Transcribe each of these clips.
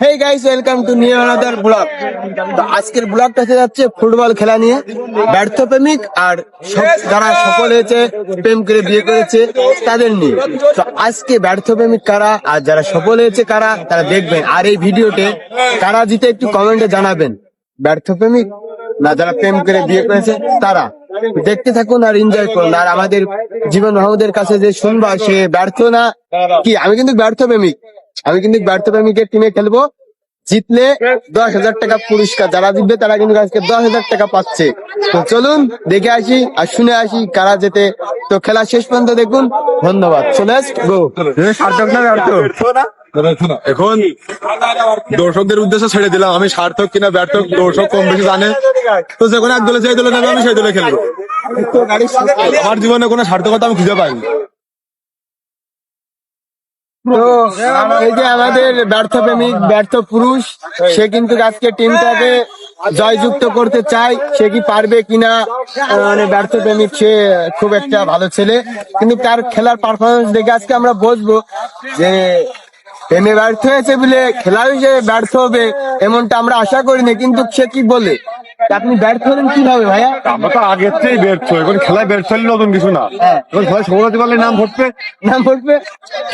Hey guys welcome to new another blog তো আজকের ব্লগটা হচ্ছে যাচ্ছে ফুটবল খেলা নিয়ে। ব্যর্থ প্রেমিক আর যারা সফল হয়েছে প্রেম করে বিয়ে করেছে তাদের নিয়ে। তো আজকে ব্যর্থ প্রেমিক কারা আর যারা সফল হয়েছে কারা তারা দেখবেন। আর এই ভিডিওতে কারা জিতে একটু কমেন্টে জানাবেন। ব্যর্থ প্রেমিক না যারা প্রেম করে বিয়ে করেছে তারা। দেখতে থাকুন আর এনজয় করুন। আর আমাদের জীবন মাহমুদের কাছে যে শুনবা সে ব্যর্থ না? কি? আমি কিন্তু ব্যর্থ প্রেমিক। আমি কিন্তু ব্যর্থ প্রেমিকের টিমে খেলব। জিতলে দশ হাজার টাকা পুরস্কার। যারা জিতবে তারা কিন্তু আজকে দশ হাজার টাকা পাচ্ছে। তো চলুন দেখে আসি আর শুনে আসি কারা যেতে তো খেলা শেষ পর্যন্ত দেখুন। ধন্যবাদ। চলে গো সার্থক না এখন দর্শকদের উদ্দেশ্যে ছেড়ে দিলাম। আমি সার্থক কিনা ব্যর্থ দর্শক কম বেশি জানে। তো যে কোনো এক দলে সেই দলে নেবে আমি সেই দলে খেলব। আমার জীবনে কোনো সার্থকতা আমি খুঁজে পাইনি। তো এই যে আমাদের ব্যর্থ প্রেমিক ব্যর্থ পুরুষ সে কিন্তু আজকে টিমটাকে জয়যুক্ত করতে চায়। সে কি পারবে কিনা মানে ব্যর্থ প্রেমিক সে খুব একটা ভালো ছেলে। কিন্তু তার খেলার পারফরমেন্স দেখে আজকে আমরা বুঝব যে প্রেমে ব্যর্থ হয়েছে বলে খেলা হিসেবে ব্যর্থ হবে এমনটা আমরা আশা করিনি কিন্তু সে কি বলে? আপনি ব্যর্থ হলেন কীভাবে ভাইয়া? আমরা তো আগের থেকেই ব্যর্থ এখন খেলায় ব্যর্থ হলে নতুন কিছু না। হ্যাঁ। এখন খেলায় সফল হতে পারলে নাম ভরবে? নাম ভরবে?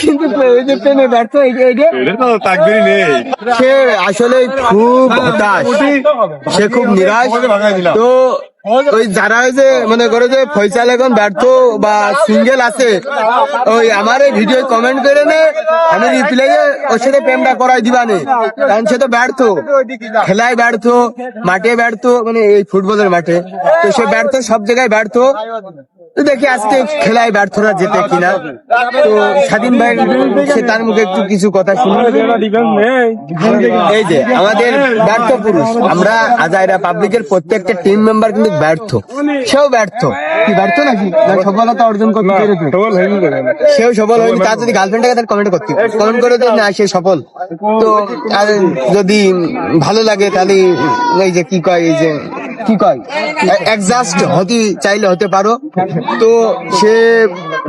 কিন্তু ওই যে প্রেমে ব্যর্থ এই যে- এই এটা তো তাকবিরই নেই। সে আসলে খুব হতাশ সে খুব নিরাশ। তো ওই যারা ওই যে মনে করে যে ফয়সাল এখন ব্যর্থ বা সিঙ্গেল আছে, ওই আমার এই ভিডিও কমেন্ট করে নে, আমি রিপ্লাই ওর সাথে প্রেমটা করাই দিবানে কারণ সে তো ব্যর্থ, খেলায় ব্যর্থ, মাঠে ব্যর্থ মানে এই ফুটবলের মাঠে। তো সে ব্যর্থ, সব জায়গায় ব্যর্থ। দেখি আজকে খেলায় ব্যর্থরা যেতে কিনা। তো স্বাধীন ভাই সে তার মুখে একটু কিছু কথা শুনুন। এই যে আমাদের ব্যর্থ পুরুষ আমরা আজাইরা পাবলিকের প্রত্যেকটা টিম মেম্বার কিন্তু ব্যর্থ। সেও ব্যর্থ। কি ব্যর্থ নাকি? সফলতা অর্জন করতে পেরেছে। সেও সফল হয়নি তার যদি গার্লফ্রেন্ডটাকে তার কমেন্ট করতে। কমেন্ট করে দেয় না সে সফল। তো আর যদি ভালো লাগে তাহলে এই যে কি কয় এই যে কি কয়? অ্যাডজাস্ট হতে চাইলে হতে পারো। তো সে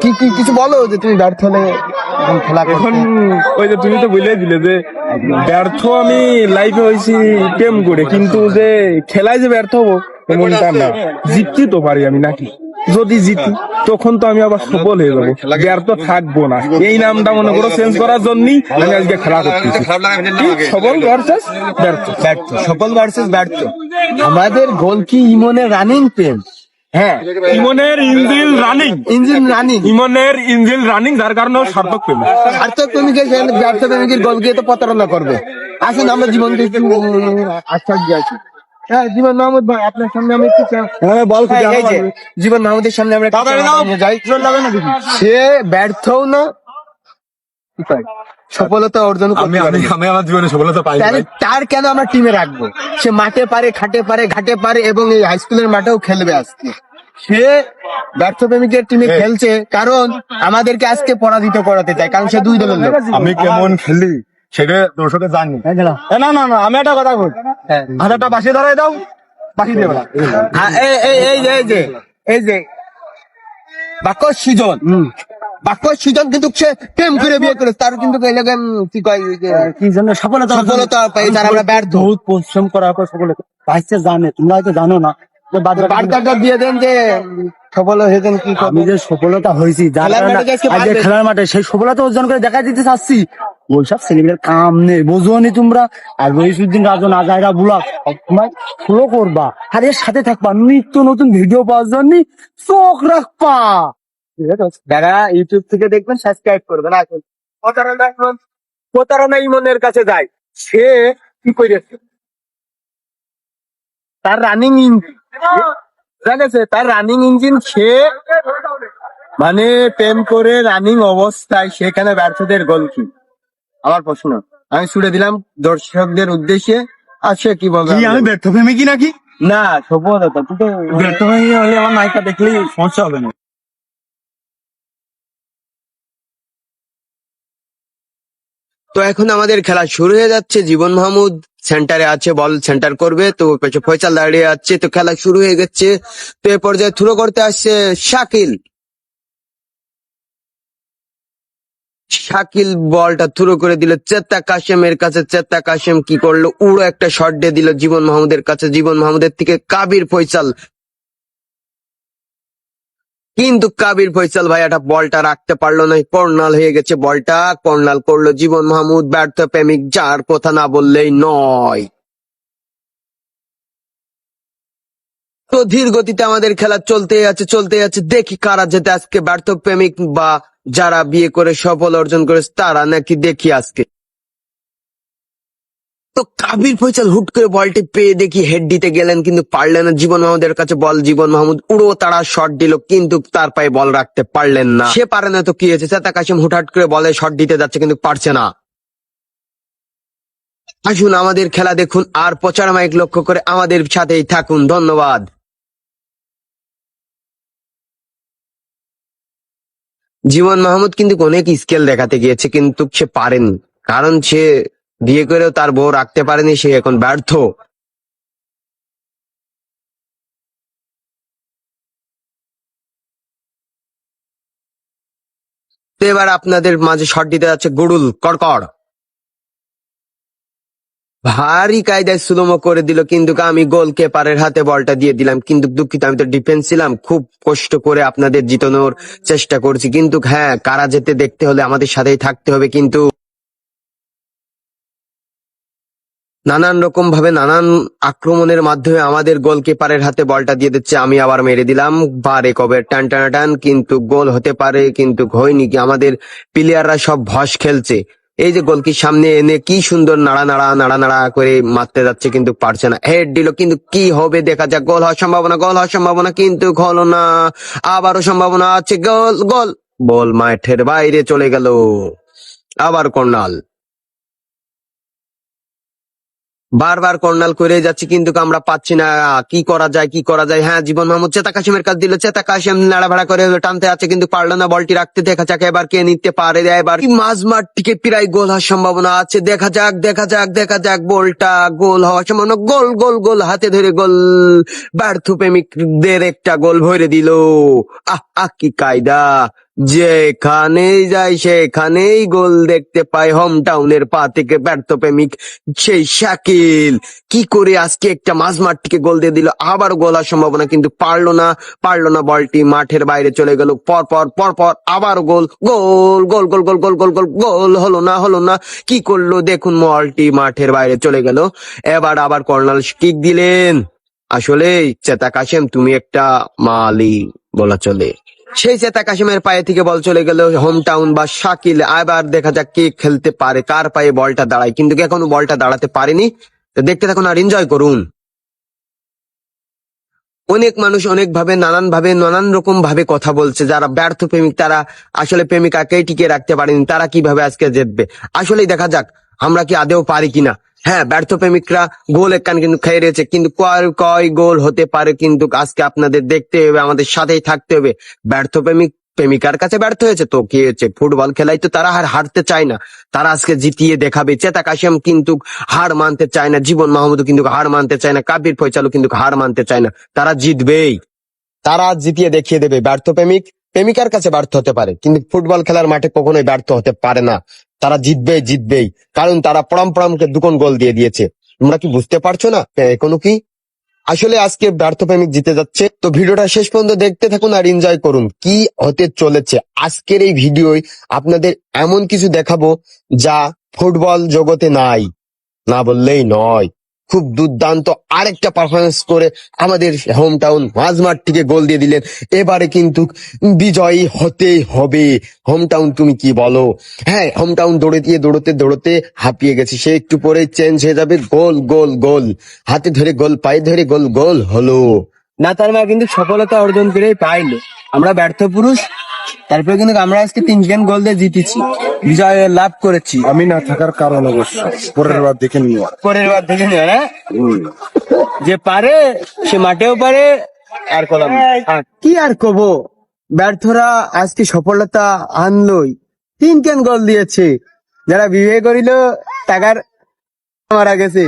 কি কি কিছু বলো যে তুমি ব্যর্থ হলে খেলা। এখন ওই যে তুমি তো বলে দিলে যে ব্যর্থ আমি লাইফে হয়েছি প্রেম করে, কিন্তু যে খেলায় যে ব্যর্থ হব, এমনটা না। জিততে তো পারি আমি নাকি? যদি জিতি তখন তো আমি আবার সফল হয়ে যাব। ব্যর্থ থাকব না। এই নামটা মনে করো চেঞ্জ করার জন্যই আমি আজকে খেলা করতেছি। সফল ভার্সেস ব্যর্থ। ব্যর্থ। সফল ভার্সেস ব্যর্থ। আমাদের গোল কি ইমনের রানিং পেন হ্যাঁ। ইমনের ইঞ্জিল রানিং ইঞ্জিন রানিং ইমনের ইঞ্জিল রানিং যার কারণে সার্থক পেল সার্থক প্রেমিকের ব্যর্থ প্রেমিকের গোল গিয়ে তো প্রতারণা করবে। আসুন আমরা জীবনকে একটু আশ্বাস দিয়ে আছি। হ্যাঁ জীবন মাহমুদ ভাই আপনার সামনে আমি একটু হ্যাঁ বল হ্যাঁ, জীবন মাহমুদের সামনে আমরা যাই। সে ব্যর্থও না সফলতা অর্জন আমি আমি আমি আমার জীবনে সফলতা পাইনি তাহলে তার কেন আমরা টিমে রাখব? সে মাঠে পারে খাটে পারে ঘাটে পারে এবং এই হাই স্কুলের মাঠেও খেলবে আজকে। সে ব্যর্থ প্রেমিকের টিমে খেলছে কারণ আমাদেরকে আজকে পরাজিত করাতে চায় কারণ সে দুই দলের আমি কেমন খেলি সেটা দর্শকে জানি। হ্যাঁ, না না না আমি একটা কথা বল। হাজারটা বাসি ধরাই দাও বাসি দেবে না এই যে এই যে এই যে। বাক্য সৃজন। বাক্য সৃজন কিন্তু সে প্রেম করে বিয়ে করে তার কিন্তু কি কয় কি জন্য সফলতা সফলতা পাই তার আমরা ব্যর্থ। বহুত পরিশ্রম করার পর সফলতা ভাইসে জানে তোমরা হয়তো জানো না। বার্তাটা দিয়ে দেন যে সফল হয়েছেন কি আমি যে সফলতা হয়েছি যার খেলার কারণে মাঠে। খেলার সেই সফলতা অর্জন করে দেখা দিতে চাচ্ছি। ওইসব ছেলেমেয়ের কাম নেই বোঝো নি তোমরা। আর রহিসুদ্দিন রাজন আজাইরা বুলাক সবসময় ফলো করবা। আর এর সাথে থাকবা নিত্য নতুন ভিডিও পাওয়ার জন্য চোখ রাখবা। যারা ইউটিউব থেকে দেখবেন সাবস্ক্রাইব করবেন। আসুন প্রতারণা এখন প্রতারণা ইমনের কাছে যায়। সে কি করেছে তার রানিং ইঞ্জিন জানেছে তার রানিং ইঞ্জিন সে মানে প্রেম করে রানিং অবস্থায় সেখানে ব্যর্থদের গোল কি? আমার প্রশ্ন। আমি ছুড়ে দিলাম দর্শকদের উদ্দেশ্যে। আচ্ছা কি বলব কি আমি ব্যর্থ প্রেমে কি নাকি? না সব তুই তো ব্যর্থ হয়ে হলে আমার নায়িকা দেখলেই সমস্যা হবে না। তো এখন আমাদের খেলা শুরু হয়ে যাচ্ছে। জীবন মাহমুদ সেন্টারে আছে, বল সেন্টার করবে, তো পেছনে ফয়সাল দাঁড়িয়ে আছে, তো খেলা শুরু হয়ে গেছে। তো এ পর্যায়ে থ্রো করতে আসছে শাকিল। শাকিল বলটা থ্রো করে দিল চেতা কাশেমের কাছে। চেতা কাশেম কি করল? উড়ো একটা শট দিয়ে দিল জীবন মাহমুদের কাছে। জীবন মাহমুদের থেকে কাবির ফয়সাল কিন্তু কাবির ফয়সাল একটা বলটা রাখতে পারল না, কর্নাল হয়ে গেছে বলটা। কর্নাল করল জীবন মাহমুদ, ব্যর্থ প্রেমিক, যার কথা না বললেই নয়। তো ধীর গতিতে আমাদের খেলা চলতে আছে চলতে আছে। দেখি কারা যেতে আজকে ব্যর্থ প্রেমিক বা যারা বিয়ে করে, সফল অর্জন করেছে, তারা নাকি দেখি আজকে। তো কাবির ফয়সাল হুট করে বলটি পেয়ে দেখি হেড দিতে গেলেন, কিন্তু পারলেন না। জীবন মাহমুদের কাছে বল, জীবন মাহমুদ উড়ো তারা শট দিল, কিন্তু তার পায়ে বল রাখতে পারলেন না। সে পারে না তো কি হয়েছে? সেতা কাশিম হুটহাট করে বলে শট দিতে যাচ্ছে, কিন্তু পারছে না। আসুন আমাদের খেলা দেখুন, আর প্রচার মাইক লক্ষ্য করে আমাদের সাথেই থাকুন। ধন্যবাদ। জীবন মাহমুদ কিন্তু অনেক স্কেল দেখাতে গিয়েছে, কিন্তু সে পারেনি, কারণ সে বিয়ে করেও তার বউ রাখতে পারেনি, সে এখন ব্যর্থ। এবার আপনাদের মাঝে শট দিতে যাচ্ছে গুডুল, কড়কড়। ভারী কায়দায় সুলমো করে দিল, কিন্তু আমি গোল কেপারের হাতে বলটা দিয়ে দিলাম, কিন্তু দুঃখিত, আমি তো ডিফেন্স ছিলাম, খুব কষ্ট করে আপনাদের জিতানোর চেষ্টা করছি। কিন্তু হ্যাঁ কারা যেতে দেখতে হলে আমাদের সাথেই থাকতে হবে, কিন্তু নানান রকম ভাবে নানান আক্রমণের মাধ্যমে আমাদের গোলকিপারের হাতে বলটা দিয়ে দিচ্ছে, আমি আবার মেরে দিলাম, বারে কবে, টান টান টান, কিন্তু গোল হতে পারে, কিন্তু হয়নি কি, আমাদের প্লেয়াররা সব ভস খেলছে। এই যে গোলকির সামনে এনে কি সুন্দর নাড়া নাড়া নাড়া নাড়া করে মারতে যাচ্ছে কিন্তু পারছে না। হেড দিল, কিন্তু কি হবে, দেখা যাক, গোল হওয়ার সম্ভাবনা, গোল হওয়ার সম্ভাবনা, কিন্তু হলো না। আবারও সম্ভাবনা আছে, গোল গোল। বল মাঠের বাইরে চলে গেল। আবার কর্নাল। বারবার কর্নাল করে যাচ্ছি, কিন্তু আমরা পাচ্ছি না। কি করা যায়, কি করা যায়? হ্যাঁ জীবন মাহমুদ চেতা কাশিমের কাজ দিল, চেতা কাশিম নাড়াভাড়া করে টানতে আছে, কিন্তু পারল না বলটি রাখতে। দেখা যাক এবার কে নিতে পারে, এবার মাঝ মাঠ থেকে প্রায় গোল হওয়ার সম্ভাবনা আছে। দেখা যাক দেখা যাক দেখা যাক, বলটা গোল হওয়ার সম্ভাবনা। গোল গোল গোল, হাতে ধরে গোল। ব্যর্থ প্রেমিকদের একটা গোল ভরে দিল। আহ আহ, কি কায়দা। যেখানেই যাই, সেখানেই গোল দেখতে পাই। হোম টাউনের পা থেকে ব্যর্থ প্রেমিক সেই শাকিল। কি করে আজকে একটা মাঝ মাঠ থেকে গোল দিয়ে দিল? আবার গোল হওয়ার সম্ভাবনা কিন্তু পারল না। পারল না বলটি, মাঠের বাইরে চলে গেল। পর পর পর পর আবার গোল গোল গোল গোল গোল গোল গোল গোল গোল হলো না হলো না। কি করল? দেখুন বলটি মাঠের বাইরে চলে গেল। এবার আবার কর্নাল কিক দিলেন। আসলে চেতা কাশেম তুমি একটা মালি বলা চলে। সেই চেতা কাশিমের পায়ে থেকে বল চলে গেল হোম টাউন বা শাকিল। আবার দেখা যাক কে খেলতে পারে, কার পায়ে বলটা দাঁড়ায়। কিন্তু এখনও বলটা দাঁড়াতে পারেনি? তো দেখতে থাকুন আর এনজয় করুন। অনেক মানুষ অনেক ভাবে নানান ভাবে নানান রকম ভাবে কথা বলছে। যারা ব্যর্থ প্রেমিক, তারা আসলে প্রেমিকাকেই টিকে রাখতে পারেনি। তারা কীভাবে আজকে জিতবে? আসলেই দেখা যাক, আমরা কি আদেও পারি কিনা? হ্যাঁ ব্যর্থ প্রেমিকরা গোল একখান কিন্তু খেয়ে রয়েছে। কিন্তু কয় কয় গোল হতে পারে কিন্তু আজকে আপনাদের দেখতে হবে, আমাদের সাথেই থাকতে হবে। ব্যর্থ প্রেমিক, প্রেমিকার কাছে ব্যর্থ হয়েছে তো কি হয়েছে? ফুটবল খেলায় তো তারা আর হারতে চায় না। তারা আজকে জিতিয়ে দেখাবে। চেতা কাশিম কিন্তু হার মানতে চায় না। জীবন মাহমুদও কিন্তু হার মানতে চায় না। কাবির ফয়সালও কিন্তু হার মানতে চায় না। তারা জিতবেই। তারা জিতিয়ে দেখিয়ে দেবে। ব্যর্থ প্রেমিক প্রেমিকার কাছে ব্যর্থ হতে পারে, কিন্তু ফুটবল খেলার মাঠে কখনোই ব্যর্থ হতে পারে না। তারা জিতবেই জিতবেই, কারণ তারা পড়াম পড়ামকে দুকন গোল দিয়ে দিয়েছে। তোমরা কি বুঝতে পারছ না? কোনো কি? আসলে আজকে ব্যর্থ প্রেমিক জিতে যাচ্ছে। তো ভিডিওটা শেষ পর্যন্ত দেখতে থাকুন আর এনজয় করুন। কি হতে চলেছে? আজকের এই ভিডিওয় আপনাদের এমন কিছু দেখাবো যা ফুটবল জগতে নাই। না বললেই নয়। খুব দুর্দান্ত আরেকটা পারফরমেন্স করে আমাদের হোম টাউন মাঝমাঠ থেকে গোল দিয়ে দিলেন। এবারে কিন্তু বিজয়ী হতেই হবে। হোম টাউন তুমি কি বলো? হ্যাঁ হোম টাউন দৌড়ে দিয়ে দৌড়তে দৌড়তে হাঁপিয়ে গেছে। সে একটু পরে চেঞ্জ হয়ে যাবে। গোল গোল গোল। হাতে ধরে গোল, পায়ে ধরে গোল গোল হলো। না তার মা কিন্তু সফলতা অর্জন করেই পাইলো। আমরা ব্যর্থ পুরুষ তারপরে কিন্তু আমরা আজকে তিনজন গোল দিয়ে জিতেছি। বিজয় লাভ করেছি। আমি না থাকার কারণ অবশ্য পরের বার দেখে নিও। পরের বার দেখে নিও না যে পারে সে মাঠেও পারে আর কলাম কি আর কব? ব্যর্থরা আজকে সফলতা আনলই। তিন কেন গোল দিয়েছে। যারা বিয়ে করিল টাকার মারা গেছে।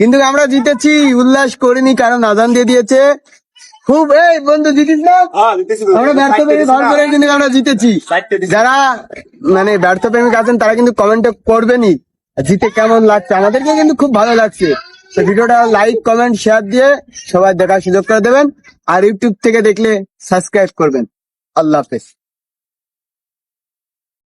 কিন্তু আমরা জিতেছি উল্লাস করিনি কারণ আজান দিয়ে দিয়েছে। খুব এই বন্ধু জিতিস না? আমরা ব্যর্থ প্রেমিক ঘর করে কিন্তু আমরা জিতেছি। যারা মানে ব্যর্থ প্রেমিক আছেন তারা কিন্তু কমেন্ট করবেনি জিতে কেমন লাগছে? আমাদেরকে কিন্তু খুব ভালো লাগছে। তো ভিডিওটা লাইক কমেন্ট শেয়ার দিয়ে সবাই দেখার সুযোগ করে দেবেন। আর ইউটিউব থেকে দেখলে সাবস্ক্রাইব করবেন। আল্লাহ হাফেজ।